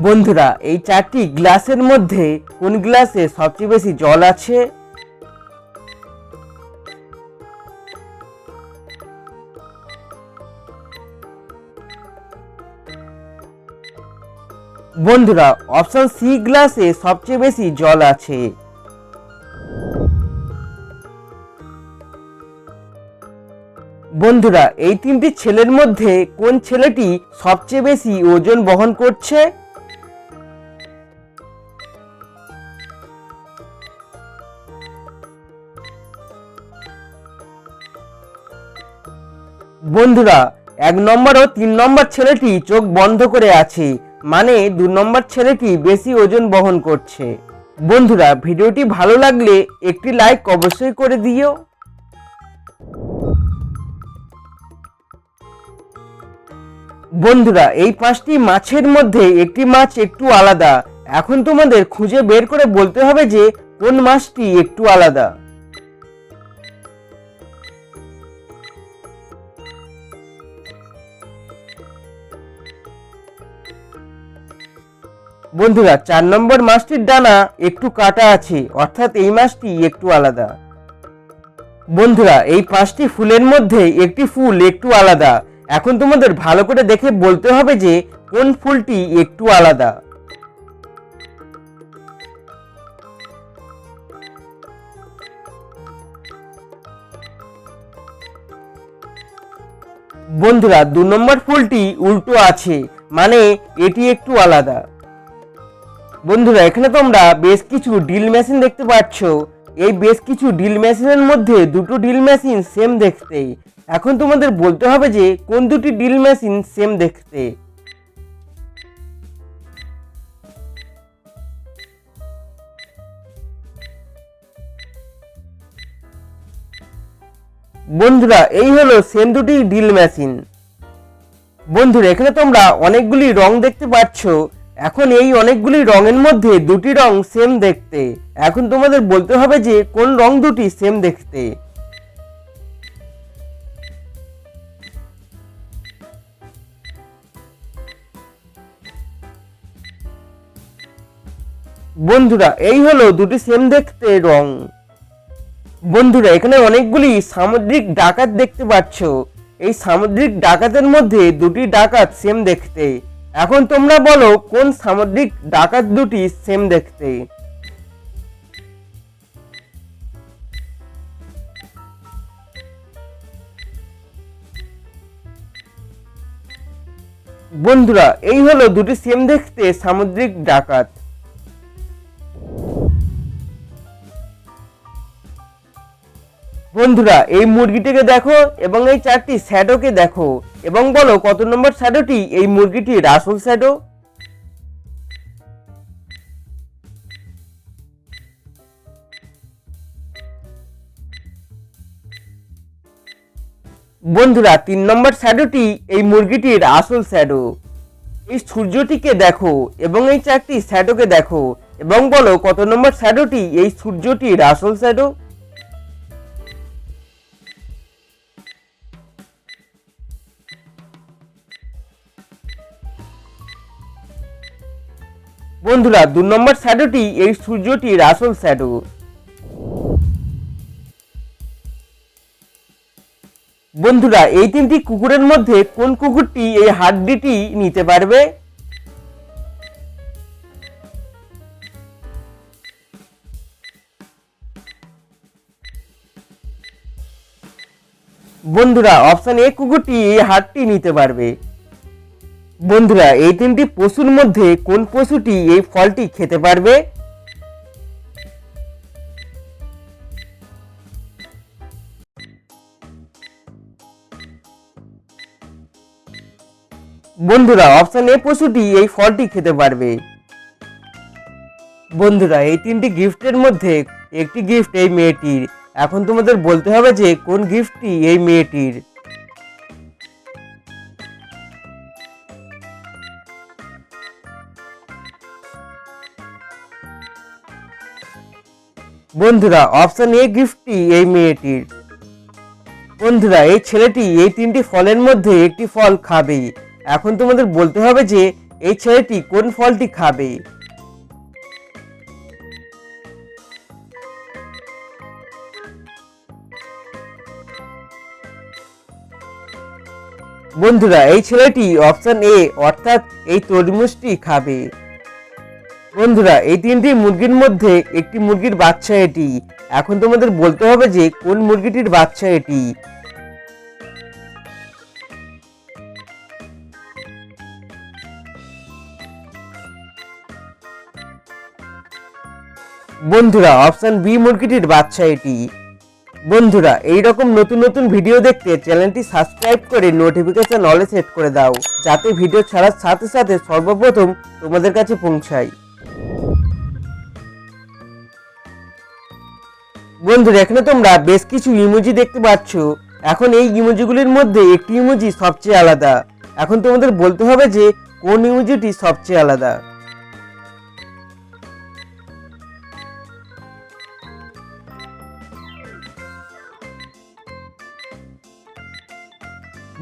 বন্ধুরা, এই চারটি গ্লাসের মধ্যে কোন গ্লাসে সবচেয়ে বেশি জল আছে? বন্ধুরা, অপশন সি গ্লাসে সবচেয়ে বেশি জল আছে। বন্ধুরা, এই তিনটি ছেলের মধ্যে কোন ছেলেটি সবচেয়ে বেশি ওজন বহন করছে? বন্ধুরা, এক নম্বর ও তিন নম্বর ছেলেটি চোখ বন্ধ করে আছে মানে দু নম্বর ছেলেটি বেশি ওজন বহন করছে। বন্ধুরা, ভিডিওটি ভালো লাগলে একটি লাইক অবশ্যই করে দিও। বন্ধুরা, এই পাঁচটি মাছের মধ্যে একটি মাছ একটু আলাদা। এখন তোমাদের খুঁজে বের করে বলতে হবে যে কোন মাছটি একটু আলাদা। বন্ধুরা, চার নম্বর মাছটির ডানা একটু কাটা আছে, অর্থাৎ এই মাছটি একটু আলাদা। বন্ধুরা, এই পাঁচটি ফুলের মধ্যে একটি ফুল একটু আলাদা। এখন তোমাদের ভালো করে দেখে বলতে হবে যে, কোন ফুলটি একটু আলাদা। বন্ধুরা, দু নম্বর ফুলটি উল্টো আছে মানে এটি একটু আলাদা। বন্ধুরা, এখানে তোমরা বেশ কিছু ড্রিল মেশিন দেখতে পাচ্ছ। এই বেশ কিছু ড্রিল মেশিনের মধ্যে দুটো ড্রিল মেশিন সেম দেখতে। এখন তোমাদের বলতে হবে যে, কোন দুটি ড্রিল মেশিন সেম দেখতে? বন্ধুরা, এই হলো সেম দুটি ড্রিল মেশিন বন্ধুরা, এখানে তোমরা অনেকগুলি রং দেখতে পাচ্ছ। এখন এই অনেকগুলি রঙের মধ্যে দুটি রং সেম দেখতে। এখন তোমাদের বলতে হবে যে কোন রং দুটি সেম দেখতে। বন্ধুরা, এই হলো দুটি সেম দেখতে রং। বন্ধুরা, এখানে অনেকগুলি সামুদ্রিক ডাকাত দেখতে পাচ্ছ। এই সামুদ্রিক ডাকাতের মধ্যে দুটি ডাকাত সেম দেখতে। এখন তোমরা বলো, কোন সামুদ্রিক ডাকাত দুটি সেম দেখতে বন্ধুরা, এই হলো দুটি সেম দেখতে সামুদ্রিক ডাকাত। বন্ধুরা, এই মুরগিটিকে দেখো এবং এই চারটি শ্যাডোকে দেখো এবং বলো কত নম্বর শ্যাডোটি? এই মুরগিটির আসল শ্যাডো? বন্ধুরা, তিন নম্বর শ্যাডোটি এই মুরগিটির আসল শ্যাডো। এই সূর্যটিকে দেখো এবং এই চারটি শ্যাডোকে দেখো এবং বলো কত নম্বর শ্যাডোটি? এই সূর্যটির আসল শ্যাডো? বন্ধুরা, দু নম্বর শ্যাডোটি এই সূর্যটির আসল শ্যাডো বন্ধুরা, এই তিনটি কুকুরের মধ্যে কোন কুকুরটি এই হাড্ডিটি নিতে পারবে? বন্ধুরা অপশন এ কুকুরটি এই হাড্ডি নিতে পারবে। বন্ধুরা, এই তিনটি পশুর মধ্যে কোন পশুটি এই ফলটি খেতে পারবে? বন্ধুরা অপশন এ পশুটি এই ফলটি খেতে পারবে। বন্ধুরা, এই তিনটি গিফটের মধ্যে একটি গিফট এই মেয়েটির। এখন তোমাদের বলতে হবে যে কোন গিফটটি এই মেয়েটির। বন্ধুরা অপশন এ গিফটটি এই মেয়েটির। বন্ধুরা, এই ছেলেটি এই তিনটি ফলের মধ্যে একটি ফল খাবে। এখন তোমাদের বলতে হবে যে, এই ছেলেটি কোন ফলটি খাবে? বন্ধুরা, এই ছেলেটি অপশন এ অর্থাৎ এই তরমুজটি খাবে। বন্ধুরা, এই তিনটি মুরগির মধ্যে একটি মুরগির বাচ্চা এটি। এখন তোমাদের বলতে হবে যে, কোন মুরগিটির বাচ্চা এটি? বন্ধুরা, অপশন বি মুরগিটির বাচ্চা এটি। বন্ধুরা এই রকম নতুন নতুন ভিডিও দেখতে চ্যানেলটি সাবস্ক্রাইব করে নোটিফিকেশন অলে সেট করে দাও, যাতে ভিডিও ছাড়ার সাথে সাথে সর্বপ্রথম তোমাদের কাছে পৌঁছায়। বন্ধুরা, এখানে তোমরা বেশ কিছু ইমোজি দেখতে পাচ্ছ। এখন এই ইমোজিগুলির মধ্যে একটি ইমোজি সবচেয়ে আলাদা। এখন তোমাদের বলতে হবে যে, কোন ইমোজিটি সবচেয়ে আলাদা।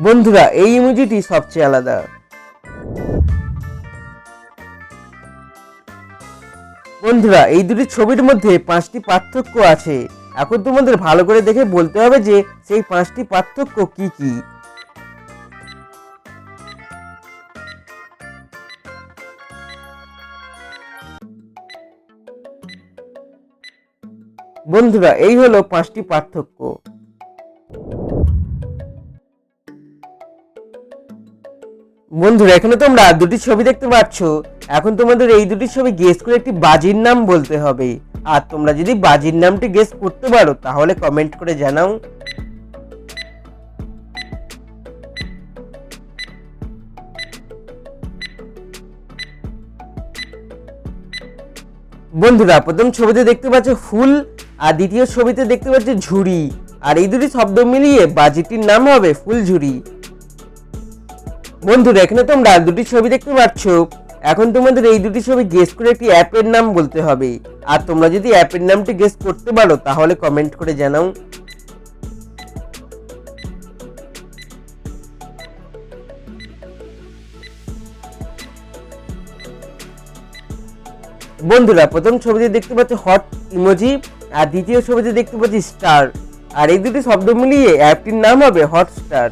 বন্ধুরা, এই ইমোজিটি সবচেয়ে আলাদা। বন্ধুরা, এই দুটি ছবির মধ্যে পাঁচটি পার্থক্য আছে। এখন তোমাদের ভালো করে দেখে বলতে হবে যে, সেই পাঁচটি পার্থক্য কি কি? বন্ধুরা, এই হলো পাঁচটি পার্থক্য। বন্ধুরা, এখানে তোমরা দুটি ছবি দেখতে পাচ্ছ। এখন তোমাদের এই দুটি ছবি গেস করে একটি বাজির নাম বলতে হবে। আর তোমরা যদি বাজির নামটি গেস করতে পারো, তাহলে কমেন্ট করে জানাও। বন্ধুরা, প্রথম ছবিতে দেখতে পাচ্ছ ফুল, আর দ্বিতীয় ছবিতে দেখতে পাচ্ছ ঝুড়ি। আর এই দুটি শব্দ মিলিয়ে বাজিটির নাম হবে ফুলঝুরি বন্ধুরা এখানে তোমরা, দুটি ছবি দেখতে পাচ্ছ। এখন তোমাদের এই দুটি ছবি গেস করে একটি অ্যাপের নাম বলতে হবে। আর তোমরা যদি অ্যাপের নামটি গেস করতে পারো, তাহলে কমেন্ট করে জানাও। বন্ধুরা, প্রথম ছবিতে দেখতে পাচ্ছ হট ইমোজি আর দ্বিতীয় ছবিতে দেখতে পাচ্ছি স্টার আর এই দুটি শব্দ মিলিয়ে অ্যাপটির নাম হবে হটস্টার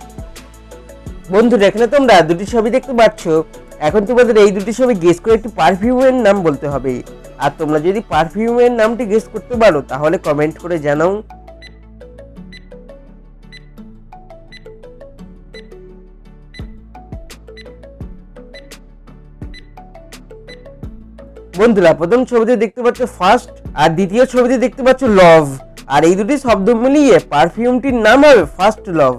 বন্ধুরা এখানে তোমরা দুটি ছবি দেখতে পাচ্ছ। এখন তোমাদের এই দুটি ছবি গেস করে একটি পারফিউমের নাম বলতে হবে। আর তোমরা যদি পারফিউমের নামটি গেস করতে পারো, তাহলে কমেন্ট করে জানাও। বন্ধুরা, প্রথম ছবিতে দেখতে পাচ্ছ ফার্স্ট আর দ্বিতীয় ছবিতে দেখতে পাচ্ছ লভ আর এই দুটি শব্দ মিলিয়ে পারফিউমটির নাম হবে ফার্স্ট লভ